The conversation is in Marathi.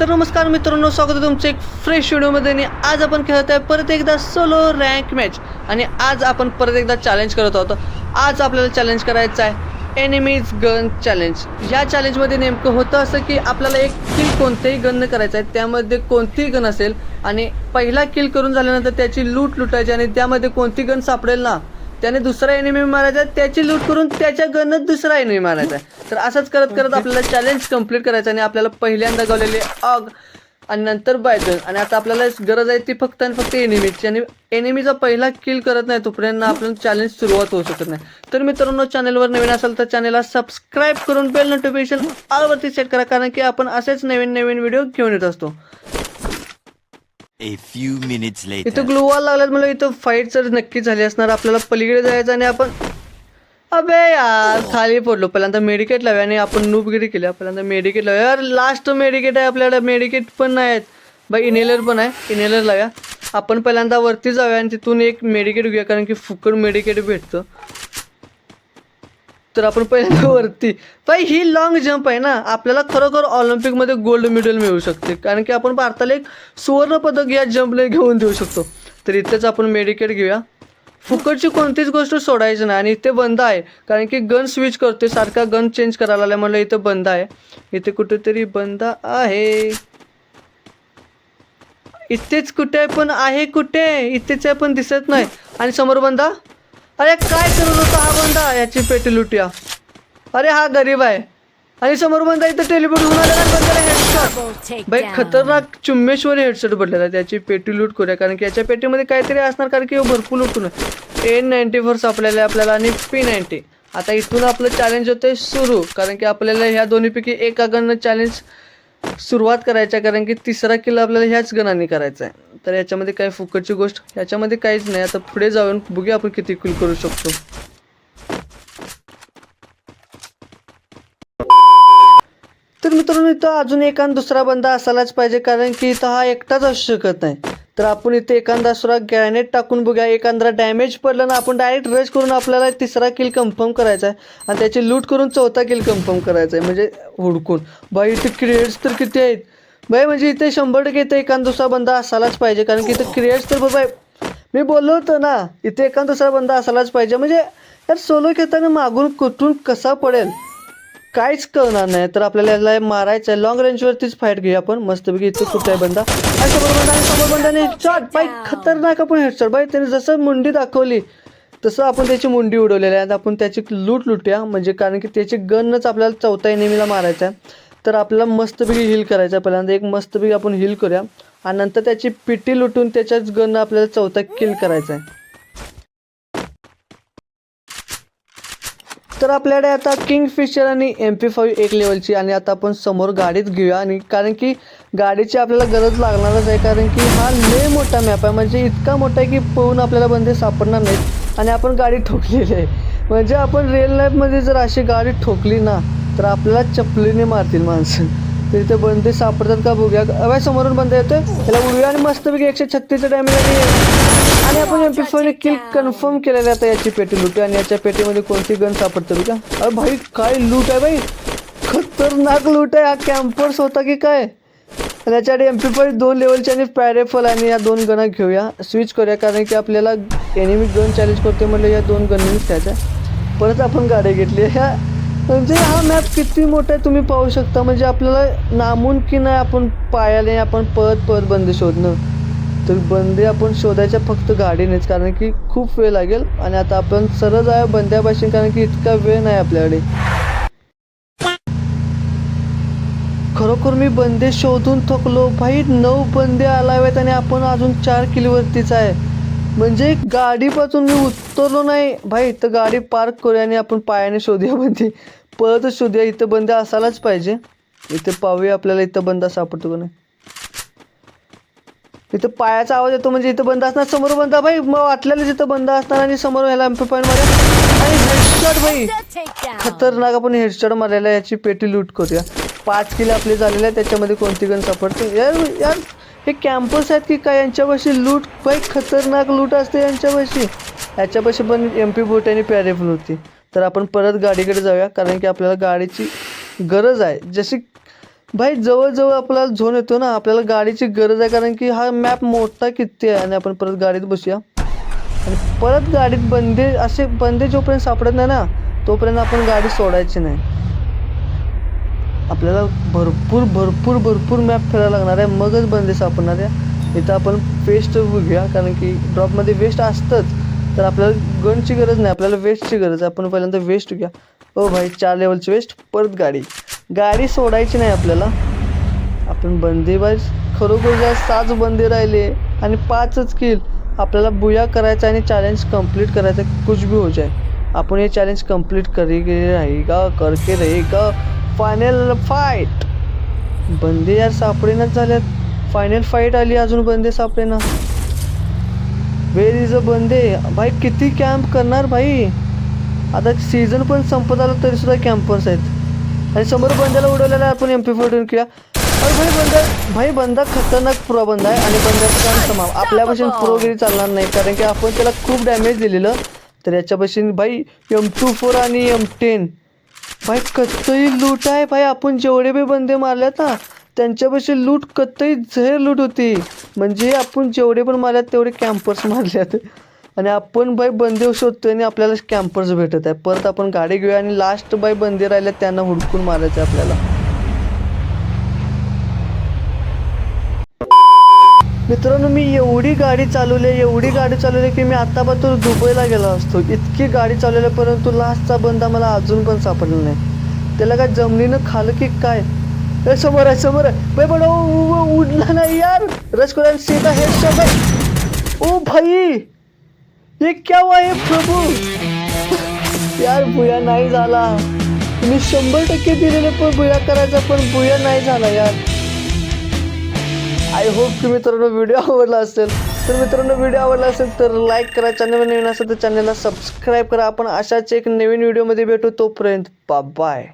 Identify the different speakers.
Speaker 1: तर नमस्कार मित्रांनो स्वागत आहे तुमचं एक फ्रेश व्हिडिओमध्ये आणि आज आपण खेळत आहे परत एकदा सोलो रँक मॅच आणि आज आपण परत एकदा चॅलेंज करत आहोत. आज आपल्याला चॅलेंज करायचं आहे एनिमीज गन चॅलेंज या चॅलेंजमध्ये नेमकं होतं असं की आपल्याला एक किल कोणत्याही गन करायचं आहे. त्यामध्ये कोणतीही गन असेल आणि पहिला किल करून झाल्यानंतर त्याची लूट लुटायची आणि त्यामध्ये कोणती गन सापडेल ना त्याने दुसरा एनिमी मारायचा त्याची लूट करून त्याच्या गणत दुसरा एनिमी मारायचा तर असंच करत करत आपल्याला चॅलेंज कंप्लीट करायचं आणि आपल्याला पहिल्यांदा गावलेले अग आणि नंतर बायजन आणि आता आपल्याला गरज आहे ती फक्त आणि फक्त एनिमीची आणि एनिमीचा पहिला किल करत नाही तोपर्यंत आपल्याला चॅलेंज सुरुवात होऊ शकत नाही. तर मित्रांनो चॅनलवर नवीन असाल तर चॅनलला सबस्क्राईब करून बेल नोटिफिकेशन ऑलवरती सेट करा कारण की आपण असेच नवीन नवीन व्हिडिओ घेऊन येत असतो.
Speaker 2: A few minutes later.
Speaker 1: इथं ग्लोवाल लागल्यात मला इथं फाईट जर नक्की झाली असणार आपल्याला पलीकडे जायचं आणि आपण अबे यार खाली पडलो. पहिल्यांदा मेडिकेट लावूया आणि आपण नूबगिरी केली. पहिल्यांदा मेडिकेट लावूया. यार लास्ट मेडिकेट आहे आपल्याकडे. मेडिकेट पण नाही आहेत बाई इनेलर पण आहे. इनेलर लावूया. आपण पहिल्यांदा वरती जाऊया आणि तिथून एक मेडिकेट घेऊया कारण की फुकट मेडिकेट भेटतं. तर आपण पहिल्यांदा वरती. बाई ही लॉंग जंप आहे ना आपल्याला खरोखर ऑलिम्पिकमध्ये गोल्ड मेडल मिळू शकते. कारण की आपण भारताला एक सुवर्ण पदक या जंपला घेऊन देऊ शकतो. तर इथेच आपण मेडिकेट घेऊया. फुकटची कोणतीच गोष्ट सोडायची नाही आणि इथे बंद आहे. कारण की गन स्विच करते सारखा गन चेंज करायला लागला म्हणलं इथं बंद आहे. इथे कुठेतरी बंद आहे. इथेच कुठे पण आहे कुठे? इथेच आहे पण दिसत नाही. आणि समोर बंदा अरे काय करत होता हा बंदा? याची पेटी लुटूया. अरे हा गरीब आहे. आणि समोर बंदा इथं टेलिफोन घेऊन आला आणि बंदाला हेडशॉट बाई खतरनाक चुम्मेश्वरी हेडसेट पडलेला आहे त्याची पेटी लूट करूया. कारण की याच्या पेटीमध्ये काहीतरी असणार कारण की भरपूर लुटून एन नाईन्टी फोर सापडलेलं आहे आपल्याला आणि पी नाईन्टी आता इथून आपलं चॅलेंज होतंय सुरू. कारण की आपल्याला ह्या दोन्हीपैकी एका गणनं चॅलेंज सुरुवात करायची आहे. कारण की तिसरा किल आपल्याला ह्याच गणाने करायचा आहे. तर याच्यामध्ये काही फुकटची गोष्ट? याच्यामध्ये काहीच नाही. आता पुढे जाऊन बघूया आपण किती किल करू शकतो. तर मित्रांनो इथं अजून एखादा दुसरा बंदा असायलाच पाहिजे कारण की इथं हा एकटाच असू शकत नाही. तर आपण इथे एखादा सुरा ग्रॅनेट टाकून बघूया. एखादा डॅमेज पडलं ना आपण डायरेक्ट रश करून आपल्याला तिसरा किल कन्फर्म करायचा आहे. आणि त्याची लूट करून चौथा किल कन्फर्म करायचा आहे म्हणजे हुडकून. बाई इथे क्रिएट्स तर किती आहेत? बाई म्हणजे इथे शंभर टक्के इथे एखादा दुसरा बंदा असायलाच पाहिजे कारण की इथं क्रिएट्स तर बाबा मी बोललो होतो ना इथे एखादा दुसरा बंदा असायलाच पाहिजे. म्हणजे यार सोलो खेळताना मागून कुठून कसा पडेल? काहीच कळणार नाही. तर आपल्याला याला मारायचं आहे लॉंग रेंजवरतीच फाईट घेऊया आपण. मस्तपैकी इथे कुठे आहे बंदा. आणि समोर बंदा आणि समोर बंदाने शॉट बाई खतरनाक आपण हेडशॉट बाई त्याने जसं मुंडी दाखवली तसं आपण त्याची मुंडी उडवलेली आहे. आपण त्याची लूट लुटूया. म्हणजे कारण की त्याची गनच आपल्याला चौथा एनिमीला मारायचा आहे तर आपल्याला मस्तपैकी हिल करायचा आहे. पहिल्यांदा एक मस्तपैकी आपण हिल करूया. आणि नंतर त्याची पिटी लुटून त्याच्याच गन आपल्याला चौथा किल करायचा आहे. तर आपल्याकडे आता किंग फिशर आणि एम पी फाईव्ह एक लेवलची आणि आता आपण समोर गाडीत घेऊया. आणि कारण की गाडीची आपल्याला गरज लागणारच आहे. कारण की हा लय मोठा मॅप आहे. म्हणजे इतका मोठा आहे की पळून आपल्याला बंदे सापडणार नाहीत. आणि आपण गाडी ठोकलेली आहे. म्हणजे आपण रिअल लाईफमध्ये जर अशी गाडी ठोकली ना तर आपल्याला चपलीने मारतील माणसं. तर इथे बंदे सापडतात का बघूया. अबाय समोरून बंद येतोय? त्याला उडूया आणि मस्तपैकी एकशे छत्तीसचा डॅमेज आणि आणि आपण एम पी फोरने किल कन्फर्म केलेलं आता याची पेटी लूट आणि याच्या पेटीमध्ये कोणती गन सापडते बघा. अरे भाई काय लूट आहे भाई? खतरनाक लूट आहे. हा कॅम्पर्स होता की काय? आणि याच्याकडे एम पी फाईव्ह दोन लेवलचे आणि पॅरेफल आणि या दोन गना घेऊया. स्विच करूया कारण की आपल्याला एनिमी गन चॅलेंज करते म्हणलं या दोन गननीच त्याच्या परत आपण गाडी घेतली. ह्या म्हणजे हा मॅप किती मोठा आहे तुम्ही पाहू शकता. म्हणजे आपल्याला नामून की नाही आपण पायाने आपण परत परत बंदी शोधणं. तर बंदी आपण शोधायच्या फक्त गाडीनेच. कारण की खूप वेळ लागेल आणि आता आपण सरळ आहे बंद्यापासून कारण की इतका वेळ नाही आपल्याकडे. खरोखर मी बंदे शोधून थकलो. भाई नऊ बंदे आलावेत आणि आपण अजून चार किलोवरतीच आहे. म्हणजे गाडीपासून मी उतरलो नाही. भाई तर गाडी पार्क करूया आणि आपण पायाने शोधूया बंदी. पळतच शोधूया इथं बंद असायलाच पाहिजे. इथे पाहूया आपल्याला इथं बंदा सापडतो का नाही. इथं पायाचा आवाज येतो म्हणजे इथं बंद असणार समोर बंद. भाई मग वाटलेलं जिथं बंद असणार आणि समोर ह्याला एम पॉईंटमध्ये आणि हेडशॉट भाई खतरनाक आपण हेडशॉट मारायला याची पेटी लूट करूया. पाच किलो आपले झालेले आहे त्याच्यामध्ये कोणती गण सापडते? यार यार हे कॅम्पस आहेत की काय? यांच्यापाशी लूट भाई खतरनाक लूट असते यांच्यापाशी. याच्यापाशी पण एम पी बोट आणि पॅरेफल होती. तर आपण परत गाडीकडे जाऊया कारण की आपल्याला गाडीची गरज आहे. जशी भाई जवळजवळ आपल्याला झोन येतो ना आपल्याला गाडीची गरज आहे कारण की हा मॅप मोठा किती आहे आणि आपण परत गाडीत बसूया. आणि परत गाडीत बंदे असे बंदे जोपर्यंत सापडत नाही ना तोपर्यंत आपण गाडी सोडायची नाही. आपल्याला भरपूर भरपूर भरपूर मॅप फिरायला लागणार आहे मगच बंदे सापडणार आहे. इथं आपण वेस्ट बघूया कारण की ड्रॉपमध्ये वेस्ट असतंच. तर आपल्याला गनची गरज नाही आपल्याला वेस्टची गरज आहे. आपण पहिल्यांदा वेस्ट घ्या. ओ भाई चार लेवलची वेस्ट परत गाडी. गाडी सोडायची नाही आपल्याला. आपण बंदीबाज खरोखर ज्या सात बंदी राहिले आणि पाचच किल आपल्याला बुया करायचा आणि चॅलेंज कंप्लीट करायचा कुछ भी हो जाए आपण हे चॅलेंज कंप्लीट करेगे ग करके रहेगा फायनल फाईट बंदी यार सापडेनाच झाल्यात. फायनल फाईट आली अजून बंदे सापडेना. वेर इज अ बंदे भाई किती कॅम्प करणार भाई? आता सीझन पण संपत आलं तरी सुद्धा कॅम्पर्स आहेत. आणि समोर बंद्याला उडवलेला आपण एम पी फोर्टीन किया अरे भाई बंदा भाई बंदा खतरनाक प्रो बंदा आहे आणि बंद्याचं काम समाव आपल्यापासून प्रोगिरी चालणार नाही कारण की आपण त्याला खूप डॅमेज दिलेलं. तर याच्यापासून भाई एम टू फोर आणि एम टेन भाई कत्तई लूट आहे भाई आपण जेवढे बी बंदे मारलेत ना त्यांच्यापाशी लूट कतई झेर लूट होती. म्हणजे आपण जेवढे पण मारल्यात तेवढे कॅम्पर्स मारल्यात आणि आपण बाई बंदे शोधतोय आणि आपल्याला कॅम्पर्स भेटत आहे परत आपण गाडी घेऊया आणि लास्ट बाई बंदे राहिल्या त्यांना हुडकून मारायचं आहे आपल्याला. मित्रांनो मी एवढी गाडी चालवली आहे एवढी गाडी चालवली आहे की मी आतापासून दुबईला गेलो असतो. इतकी गाडी चालवली आहे, परंतु लास्टचा बंदा मला अजून पण सापडला नाही. त्याला काय जमिनीनं खालं की काय? समोर आहे समोर आहे. पण उडला नाही यार. रसकुरान सीट आहे समोर ओ भाई. हे क्या हुआ है प्रभू? यार भुया नाही झाला. मी शंभर टक्के दिलेले पण भुया करायचा पण भुया नाही झाला यार. आय होप की मित्रांनो व्हिडिओ आवडला असेल. तर मित्रांनो व्हिडिओ आवडला असेल तर लाईक करा. चॅनल नवीन असेल तर चॅनलला सबस्क्राईब करा. आपण अशाच एक नवीन व्हिडिओमध्ये भेटू तोपर्यंत बाय